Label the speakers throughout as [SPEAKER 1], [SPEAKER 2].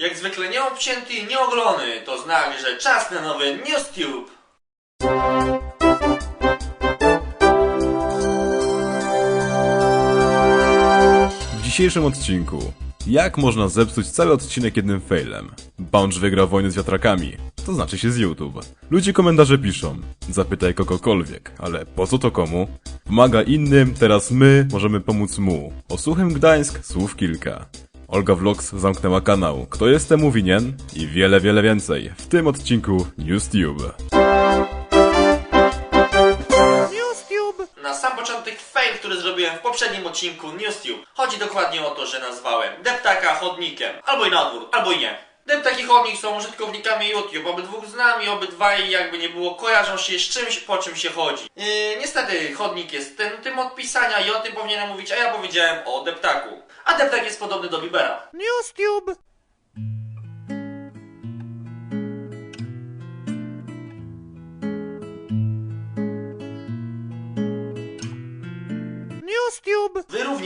[SPEAKER 1] Jak zwykle nieobcięty i nieogolony, to znak, że czas na nowy NewsTube.
[SPEAKER 2] W dzisiejszym odcinku Jak można zepsuć cały odcinek jednym failem? Bunch wygrał wojnę z wiatrakami, to znaczy się z YouTube. Ludzie komentarze piszą, zapytaj kogokolwiek, ale po co to komu? Pomaga innym, teraz my możemy pomóc mu. O Suchym Gdańsk słów kilka. Olga Vlogs zamknęła kanał, kto jest temu winien? I wiele, wiele więcej w tym odcinku NewsTube.
[SPEAKER 1] Na sam początek fail, który zrobiłem w poprzednim odcinku NewsTube. Chodzi dokładnie o to, że nazwałem deptaka chodnikiem. Albo i na odwrót, albo i nie. Deptak i chodnik są użytkownikami YouTube. Obydwóch z nami, obydwaj jakby nie było kojarzą się z czymś, po czym się chodzi. Yy, niestety chodnik jest ten, tym od i o tym powinienem mówić, a ja powiedziałem o deptaku. A deptak jest podobny do Bibera.
[SPEAKER 3] NewsTube!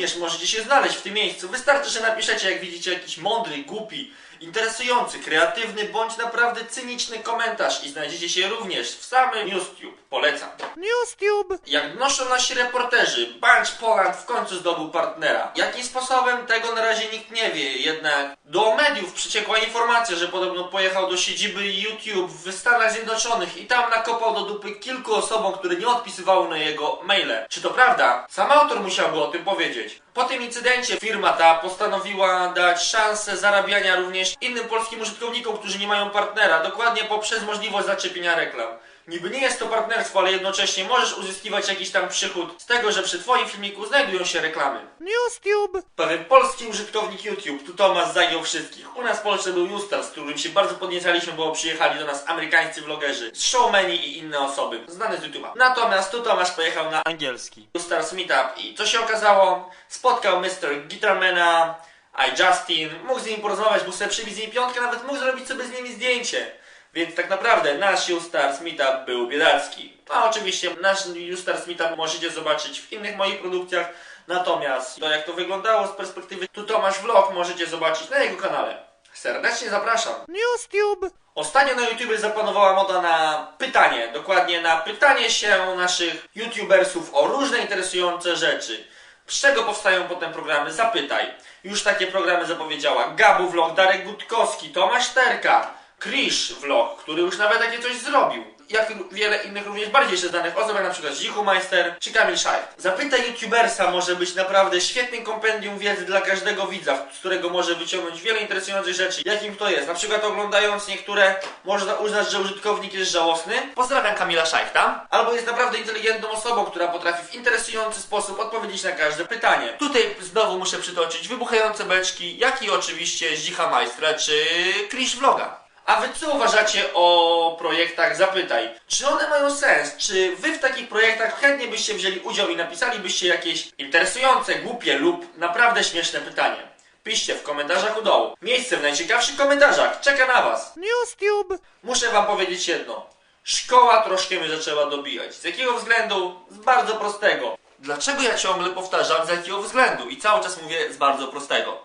[SPEAKER 1] Również możecie się znaleźć w tym miejscu. Wystarczy, że napiszecie, jak widzicie, jakiś mądry, głupi, interesujący, kreatywny bądź naprawdę cyniczny komentarz i znajdziecie się również w samym NewsTube. Polecam.
[SPEAKER 3] NewsTube!
[SPEAKER 1] Jak noszą nasi reporterzy, Bunch Poland w końcu zdobył partnera. Jakim sposobem, tego na razie nikt nie wie, jednak do mediów przyciekła informacja, że podobno pojechał do siedziby YouTube w Stanach Zjednoczonych i tam nakopał do dupy kilku osobom, które nie odpisywały na jego maile. Czy to prawda? Sam autor musiałby o tym powiedzieć. Po tym incydencie firma ta postanowiła dać szansę zarabiania również innym polskim użytkownikom, którzy nie mają partnera, dokładnie poprzez możliwość zaczepienia reklam. Niby nie jest to partnerstwo, ale jednocześnie możesz uzyskiwać jakiś tam przychód z tego, że przy Twoim filmiku znajdują się reklamy.
[SPEAKER 3] NewsTube!
[SPEAKER 1] Pewien polski użytkownik YouTube, tu Tomasz zajął wszystkich. U nas w Polsce był Justar, z którym się bardzo podniecaliśmy, bo przyjechali do nas amerykańscy vlogerzy, showmeni i inne osoby, znane z YouTube'a. Natomiast tu Tomasz pojechał na angielski Justars Meetup i co się okazało? Spotkał Mr. Guitarmana, I Justin, mógł z nimi porozmawiać, mógł sobie z nimi piątkę, nawet mógł zrobić sobie z nimi zdjęcie. Więc tak naprawdę naszUstars Meetup był biedacki. A oczywiście naszUstars Meetup możecie zobaczyć w innych moich produkcjach. Natomiast to jak to wyglądało z perspektywy tu Tomasz Vlog możecie zobaczyć na jego kanale. Serdecznie zapraszam.
[SPEAKER 3] NewsTube!
[SPEAKER 1] Ostatnio na YouTube zapanowała moda na pytanie, dokładnie na pytanie się naszych YouTubersów o różne interesujące rzeczy. Z czego powstają potem programy Zapytaj. Już takie programy zapowiedziała Gabu Vlog, Darek Gutkowski, Tomasz Terka, Krisz Vlog, który już nawet takie coś zrobił. Jak wiele innych również bardziej jeszcze znanych osób, jak na przykład Zichumeister czy Kamil Szajt. Zapytaj YouTubersa może być naprawdę świetnym kompendium wiedzy dla każdego widza, z którego może wyciągnąć wiele interesujących rzeczy, jakim to jest. Na przykład oglądając niektóre można uznać, że użytkownik jest żałosny. Pozdrawiam Kamila Szajchta. Albo jest naprawdę inteligentną osobą, która potrafi w interesujący sposób odpowiedzieć na każde pytanie. Tutaj znowu muszę przytoczyć wybuchające beczki, jak i oczywiście Zdzicha Majstra czy Krisz Vloga. A wy co uważacie o projektach Zapytaj? Czy one mają sens? Czy wy w takich projektach chętnie byście wzięli udział i napisalibyście jakieś interesujące, głupie lub naprawdę śmieszne pytanie? Piszcie w komentarzach u dołu. Miejsce w najciekawszych komentarzach czeka na was.
[SPEAKER 3] NewsTube!
[SPEAKER 1] Muszę wam powiedzieć jedno. Szkoła troszkę mnie zaczęła dobijać. Z jakiego względu? Z bardzo prostego. Dlaczego ja ciągle powtarzam z jakiego względu? I cały czas mówię z bardzo prostego.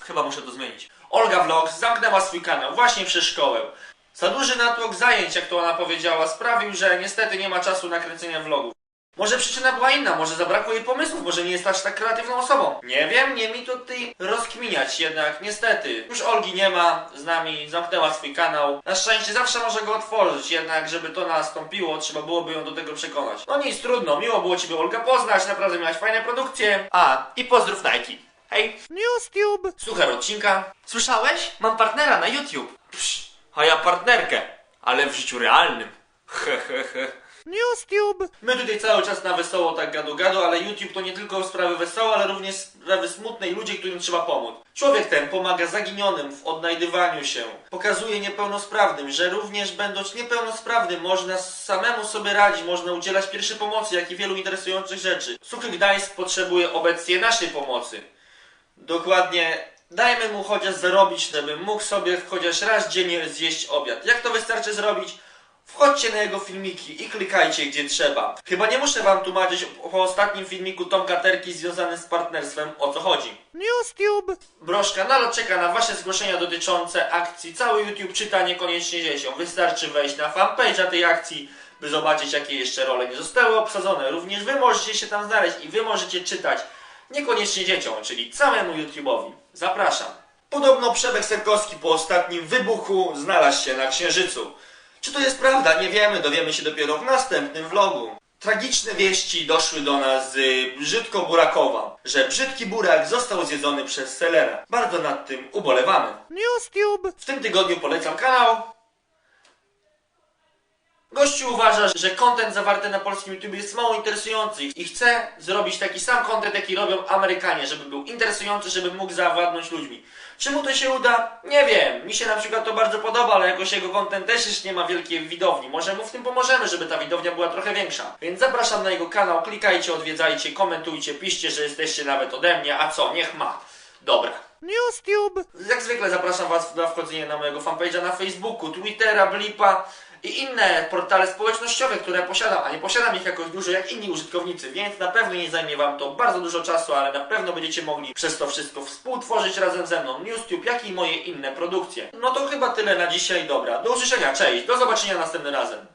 [SPEAKER 1] Chyba muszę to zmienić. Olga Vlogs zamknęła swój kanał właśnie przez szkołę. Za duży natłok zajęć, jak to ona powiedziała, sprawił, że niestety nie ma czasu na kręcenie vlogów. Może przyczyna była inna, może zabrakło jej pomysłów, może nie jest aż tak kreatywną osobą. Nie wiem, nie mi tutaj rozkminiać, jednak niestety już Olgi nie ma z nami, zamknęła swój kanał. Na szczęście zawsze może go otworzyć, jednak żeby to nastąpiło, trzeba byłoby ją do tego przekonać. No nic, trudno, miło było Ciebie Olga poznać, naprawdę miałaś fajne produkcje. A, i pozdrów Nike. Hej!
[SPEAKER 3] NewsTube!
[SPEAKER 1] Słuchaj odcinka. Słyszałeś? Mam partnera na YouTube. Psz, a ja partnerkę, ale w życiu realnym. Hehehe.
[SPEAKER 3] NewsTube!
[SPEAKER 1] My tutaj cały czas na wesoło tak gadu gadu, ale YouTube to nie tylko sprawy wesołe, ale również sprawy smutne i ludzie, którym trzeba pomóc. Człowiek ten pomaga zaginionym w odnajdywaniu się. Pokazuje niepełnosprawnym, że również będąc niepełnosprawnym można samemu sobie radzić, można udzielać pierwszej pomocy, jak i wielu interesujących rzeczy. Suchy Gdańsk potrzebuje obecnie naszej pomocy. Dokładnie, dajmy mu chociaż zarobić, żeby mógł sobie chociaż raz dziennie zjeść obiad. Jak to wystarczy zrobić? Wchodźcie na jego filmiki i klikajcie gdzie trzeba. Chyba nie muszę wam tłumaczyć po ostatnim filmiku Tomka Terki związanym z partnerstwem o co chodzi.
[SPEAKER 3] NewsTube.
[SPEAKER 1] Broszka Nalot czeka na Wasze zgłoszenia dotyczące akcji. Cały YouTube czyta niekoniecznie dzieciom. Wystarczy wejść na fanpage'a tej akcji, by zobaczyć jakie jeszcze role nie zostały obsadzone. Również Wy możecie się tam znaleźć i Wy możecie czytać niekoniecznie dzieciom, czyli całemu YouTube'owi. Zapraszam. Podobno Przemek Serkowski po ostatnim wybuchu znalazł się na Księżycu. Czy to jest prawda? Nie wiemy, dowiemy się dopiero w następnym vlogu. Tragiczne wieści doszły do nas z Brzydko Burakowa, że brzydki burak został zjedzony przez selera. Bardzo nad tym ubolewamy.
[SPEAKER 3] NewsTube.
[SPEAKER 1] W tym tygodniu polecam kanał. Gościu uważa, że content zawarty na polskim YouTube jest mało interesujący i chce zrobić taki sam content, jaki robią Amerykanie, żeby był interesujący, żeby mógł zawładnąć ludźmi. Czy mu to się uda? Nie wiem. Mi się na przykład to bardzo podoba, ale jakoś jego content też już nie ma wielkiej widowni. Może mu w tym pomożemy, żeby ta widownia była trochę większa. Więc zapraszam na jego kanał, klikajcie, odwiedzajcie, komentujcie, piszcie, że jesteście nawet ode mnie, a co, niech ma. Dobra.
[SPEAKER 3] NewsTube.
[SPEAKER 1] Jak zwykle zapraszam Was na wchodzenie na mojego fanpage'a na Facebooku, Twittera, Blipa i inne portale społecznościowe, które posiadam, a nie posiadam ich jakoś dużo jak inni użytkownicy, więc na pewno nie zajmie Wam to bardzo dużo czasu, ale na pewno będziecie mogli przez to wszystko współtworzyć razem ze mną NewsTube, jak i moje inne produkcje. No to chyba tyle na dzisiaj, dobra. Do usłyszenia, cześć, do zobaczenia następnym razem.